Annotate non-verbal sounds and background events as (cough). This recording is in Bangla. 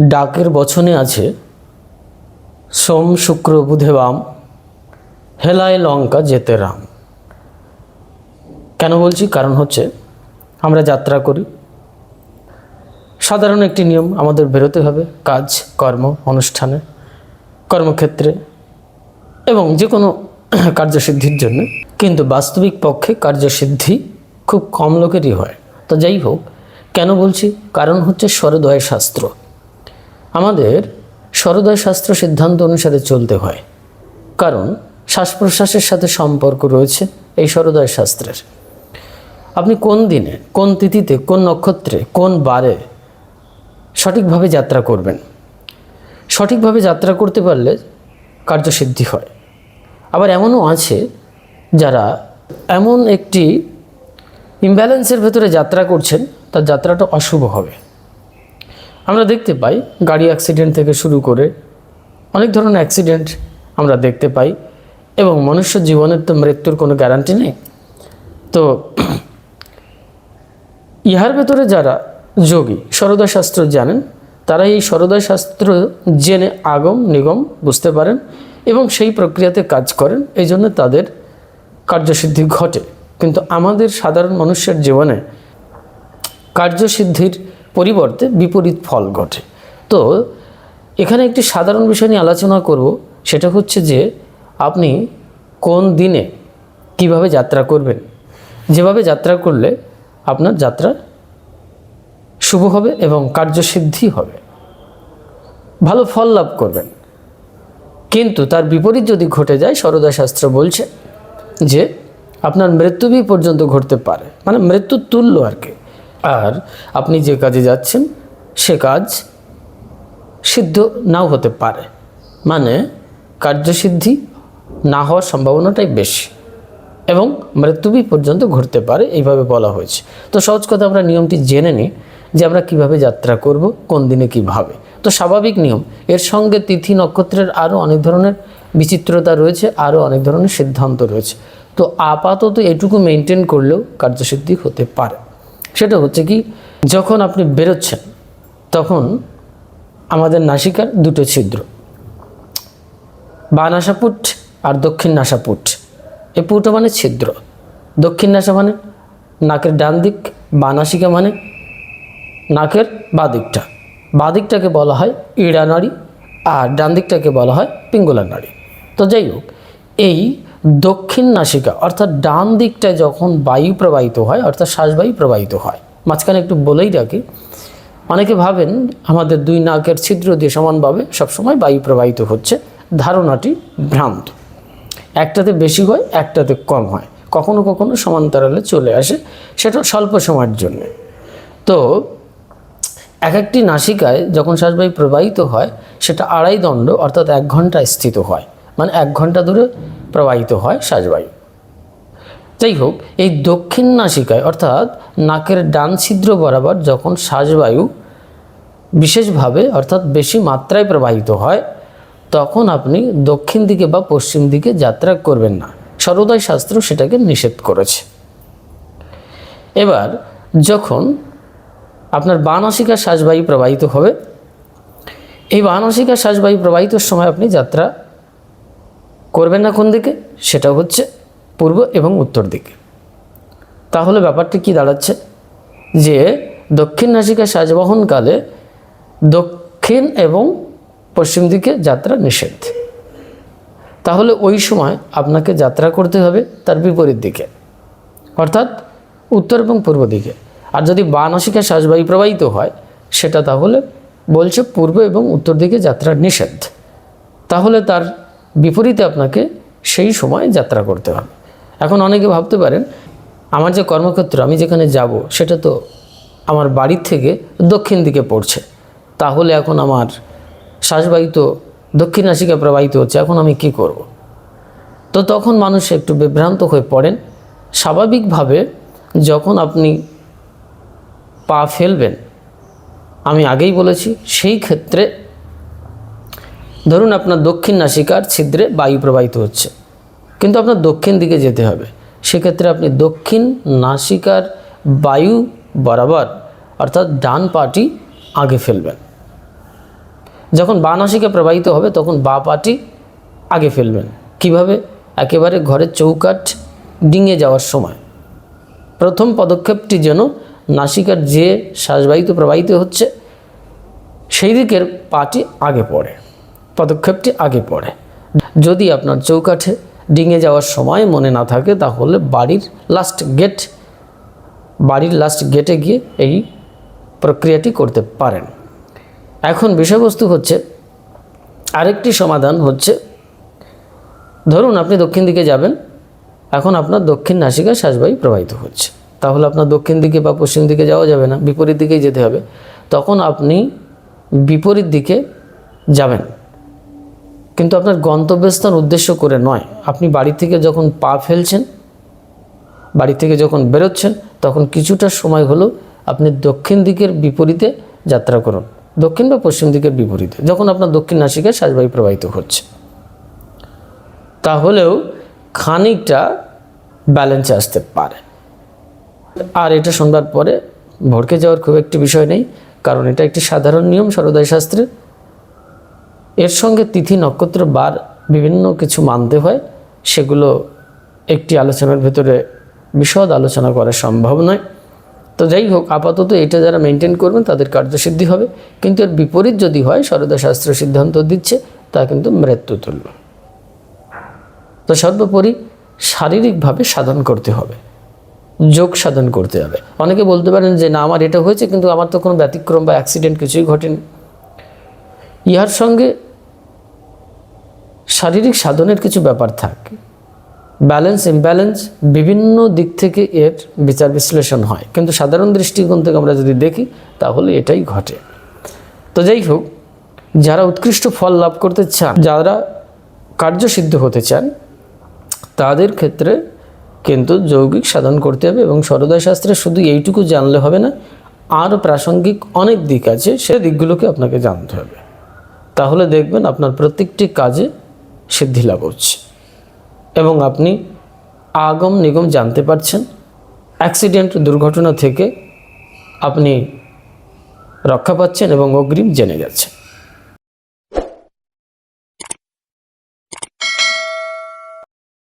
ডাকের বচনে আছে, সোম শুক্র বুধে বাম, হেলায় লঙ্কা যেতে রাম। কেন বলছি? কারণ হচ্ছে আমরা যাত্রা করি। সাধারণ একটি নিয়ম, আমাদের বেরোতে হবে কাজ, কর্ম, অনুষ্ঠানে, কর্মক্ষেত্রে এবং যে কোনো কার্যসিদ্ধির জন্য। কিন্তু বাস্তবিক পক্ষে কার্যসিদ্ধি খুব কম লোকেরই হয়। তো যাই হোক, কেন বলছি? কারণ হচ্ছে স্বরদয় শাস্ত্র। আমাদের স্বরদয় শাস্ত্র সিদ্ধান্ত অনুসারে চলতে হয়। কারণ শ্বাস প্রশ্বাসের সাথে সম্পর্ক রয়েছে এই স্বরদয় শাস্ত্রের। আপনি কোন দিনে, কোন তিথিতে, কোন নক্ষত্রে, কোন বারে সঠিকভাবে যাত্রা করবেন? সঠিকভাবে যাত্রা করতে পারলে কার্যসিদ্ধি হয়। আবার এমনও আছে যারা এমন একটি ইমব্যালেন্সের ভেতরে যাত্রা করছেন, তার যাত্রাটা অশুভ হবে। আমরা দেখতে পাই গাড়ি অ্যাক্সিডেন্ট থেকে শুরু করে অনেক ধরনের অ্যাক্সিডেন্ট আমরা দেখতে পাই এবং মনুষ্য জীবনের তো মৃত্যুর কোনো গ্যারান্টি নেই। তো (clears throat) ইহার ভেতরে যারা যোগী সরদা শাস্ত্র জানেন, তারা এই শাস্ত্র জেনে আগম নিগম বুঝতে পারেন এবং সেই প্রক্রিয়াতে কাজ করেন, এই জন্য তাদের কার্যসিদ্ধি ঘটে। কিন্তু আমাদের সাধারণ মানুষের জীবনে কার্যসিদ্ধির পরিবর্তে বিপরীত ফল ঘটে। তো, এখানে একটি সাধারণ বিষয় নিয়ে আলোচনা করব, সেটা হচ্ছে যে আপনি কোন দিনে কীভাবে যাত্রা করবেন? যেভাবে যাত্রা করলে আপনার যাত্রা শুভ হবে এবং কার্যসিদ্ধি হবে। ভালো ফল লাভ করবেন। কিন্তু তার বিপরীত যদি ঘটে যায় সরদা শাস্ত্র বলছে যে আপনার মৃত্যুবি পর্যন্ত ঘটতে পারে। মানে মৃত্যুর তুল্য আর কি। আর আপনি যে কাজে যাচ্ছেন, সে কাজ সিদ্ধ নাও হতে পারে। মানে কার্যসিদ্ধি না হওয়ার সম্ভাবনাটাই বেশি এবং মৃত্যুবি পর্যন্ত ঘটতে পারে, এইভাবে বলা হয়েছে। তো সহজ কথা আমরা নিয়মটি জেনে নিই যে আমরা কীভাবে যাত্রা করব, কোন দিনে কীভাবে তো স্বাভাবিক নিয়ম, এর সঙ্গে তিথি নক্ষত্রের আরও অনেক ধরনের বিচিত্রতা রয়েছে, আরও অনেক ধরনের সিদ্ধান্ত রয়েছে। তো আপাতত এটুকু মেনটেন করলেও কার্যসিদ্ধি হতে পারে। সেটা হচ্ছে কি, যখন আপনি বেরোচ্ছেন, তখন আমাদের নাসিকার দুটো ছিদ্র। বা নাসাপুট আর দক্ষিণ নাসাপুট। এই পুটো মানে ছিদ্র। দক্ষিণ নাসা মানে নাকের ডান দিক, বা নাসিকা মানে নাকের বাঁ দিকটা। বাঁ দিকটাকে বলা হয় ইড়া নাড়ি আর ডান দিকটাকে বলা হয় পিঙ্গলা নাড়ি। তো যাই হোক, এই দক্ষিণ নাসিকা, অর্থাৎ ডান দিকটায় যখন বায়ু প্রবাহিত হয়, অর্থাৎ শ্বাসবায়ু প্রবাহিত হয়। মাঝখানে একটু বলেই রাখি, অনেকে ভাবেন আমাদের দুই নাকের ছিদ্র দিয়ে সমানভাবে সবসময় বায়ু প্রবাহিত হচ্ছে। ধারণাটি ভ্রান্ত। একটাতে বেশি হয়, একটাতে কম হয়। কখনো কখনো সমান্তরালে চলে আসে, সেটা স্বল্প সময়ের জন্য। তো এক একটি নাসিকায় যখন শ্বাসবায়ু প্রবাহিত হয়, সেটা আড়াই দণ্ড, অর্থাৎ এক ঘণ্টা স্থিত হয়। মানে এক ঘণ্টা ধরে প্রবাহিত হয় শ্বাসবায়ু। যাই হোক, এই দক্ষিণ নাসিকায় অর্থাৎ নাকের ডান ছিদ্র বরাবর যখন শ্বাসবায়ু বিশেষভাবে অর্থাৎ বেশি মাত্রায় প্রবাহিত হয়, তখন আপনি দক্ষিণ দিকে বা পশ্চিম দিকে যাত্রা করবেন না। সর্বদাই শাস্ত্র সেটাকে নিষেধ করেছে। এবার যখন আপনার বানসিকা শ্বাসবায়ু প্রবাহিত হবে, এই বানসিকা শ্বাসবায়ু প্রবাহিতর সময় আপনি যাত্রা করবেন না কোন দিকে? সেটা হচ্ছে পূর্ব এবং উত্তর দিকে। তাহলে ব্যাপারটি কি দাঁড়াচ্ছে? যে দক্ষিণ নাসিকা শ্বাসবহনকালে দক্ষিণ এবং পশ্চিম দিকে যাত্রা নিষেধ। তাহলে ওই সময় আপনাকে যাত্রা করতে হবে তার বিপরীত দিকে, অর্থাৎ উত্তর এবং পূর্ব দিকে। আর যদি বানসিকা শ্বাসবায়ু প্রবাহিত হয়, সেটা তাহলে বলছে পূর্ব এবং উত্তর দিকে যাত্রা নিষেধ। তাহলে তার বিপরীতে আপনাকে সেই সময় যাত্রা করতে হবে। এখন অনেকে ভাবতে পারেন, আমার যে কর্মক্ষেত্র, আমি যেখানে যাব, সেটা তো আমার বাড়ির থেকে দক্ষিণ দিকে পড়ছে। তাহলে এখন আমার শ্বাসবায়ু দক্ষিণ নাসিকা প্রবাহিত হচ্ছে, এখন আমি কি করব। তো তখন মানুষ একটু বিভ্রান্ত হয়ে পড়েন। স্বাভাবিকভাবে যখন আপনি পা ফেলবেন, আমি আগেই বলেছি, সেই ক্ষেত্রে ধরুন আপনার দক্ষিণ নাসিকার ছিদ্রে বায়ু প্রবাহিত হচ্ছে, কিন্তু আপনার দক্ষিণ দিকে যেতে হবে। সেক্ষেত্রে আপনি দক্ষিণ নাসিকার বায়ু বরাবর, অর্থাৎ ডান পাটি আগে ফেলবেন। যখন বা নাসিকা প্রবাহিত হবে, তখন বা পাটি আগে ফেলবেন। কীভাবে? একেবারে ঘরের চৌকাঠ ডিঙে যাওয়ার সময়। প্রথম পদক্ষেপটি যেন নাসিকার যে শ্বাসবায়ুতে প্রবাহিত হচ্ছে, সেই দিকের পাটি আগে পড়ে। পদক্ষেপটি আগে পড়ে। যদি আপনার চৌকাঠে ডিঙে যাওয়ার সময় মনে না থাকে, তাহলে বাড়ির লাস্ট গেট বাড়ির লাস্ট গেটে গিয়ে এই প্রক্রিয়াটি করতে পারেন। এখন বিষয়বস্তু হচ্ছে, আরেকটি সমাধান হচ্ছে, ধরুন আপনি দক্ষিণ দিকে যাবেন, এখন আপনার দক্ষিণ নাসিকায় শ্বাসবায়ু প্রবাহিত হচ্ছে। তাহলে আপনার দক্ষিণ দিকে বা পশ্চিম দিকে যাওয়া যাবে না, বিপরীত দিকেই যেতে হবে। তখন আপনি বিপরীত দিকে যাবেন। কিন্তু আপনার গন্তব্যস্থান উদ্দেশ্য করে নয়। আপনি বাড়ি থেকে যখন পা ফেলছেন, বাড়ি থেকে যখন বেরোচ্ছেন, তখন কিছুটা সময় হলেও আপনি দক্ষিণ দিকের বিপরীতে যাত্রা করুন। দক্ষিণ বা পশ্চিম দিকের বিপরীতে, যখন আপনার দক্ষিণ নাসিকায় শ্বাসবায়ু প্রবাহিত হচ্ছে। তাহলেও খানিকটা ব্যালেন্সে আসতে পারে। আর এটা শোনবার পরে ভড়কে যাওয়ার খুব একটি বিষয় নেই, কারণ এটা একটি সাধারণ নিয়ম সরোদয় শাস্ত্রের। এর সঙ্গে তিথি নক্ষত্র বার বিভিন্ন কিছু মানতে হয়, সেগুলো একটি আলোচনার ভেতরে বিশদ আলোচনা করা সম্ভব নয়। তো যাই হোক, আপাতত এটা যারা মেনটেন করবেন, তাদের কার্যসিদ্ধি হবে। কিন্তু এর বিপরীত যদি হয় শাস্ত্র সিদ্ধান্ত দিচ্ছে, তা কিন্তু মৃত্যুতুল্য। তো সর্বোপরি শারীরিকভাবে সাধন করতে হবে। যোগ সাধন করতে হবে। অনেকে বলতে পারেন যে, না, আমার এটা হয়েছে, কিন্তু আমার তো কোনো ব্যতিক্রম বা অ্যাক্সিডেন্ট কিছুই ঘটেনি। ইহার সঙ্গে শারীরিক সাধনের কিছু ব্যাপার থাকে। ব্যালেন্স ইমব্যালেন্স বিভিন্ন দিক থেকে এর বিচার বিশ্লেষণ হয়। কিন্তু সাধারণ দৃষ্টিকোণ থেকে আমরা যদি দেখি, তাহলে এটাই ঘটে। তো যাই হোক, যারা উৎকৃষ্ট ফল লাভ করতে চান, যারা কার্যসিদ্ধ হতে চান, তাদের ক্ষেত্রে কিন্তু যৌগিক সাধন করতে হবে এবং সরোদয় শাস্ত্রে শুধু এইটুকু জানলে হবে না, আর প্রাসঙ্গিক অনেক দিক আছে, সে দিকগুলোকে আপনাকে জানতে হবে। তাহলে দেখবেন আপনার প্রত্যেকটি কাজে সিদ্ধি লাভ হচ্ছে। এবং আপনি আগম নিগম জানতে পারছেন, অ্যাক্সিডেন্ট দুর্ঘটনা থেকে আপনি রক্ষা পাচ্ছেন এবং অগ্রিম জেনে যাচ্ছেন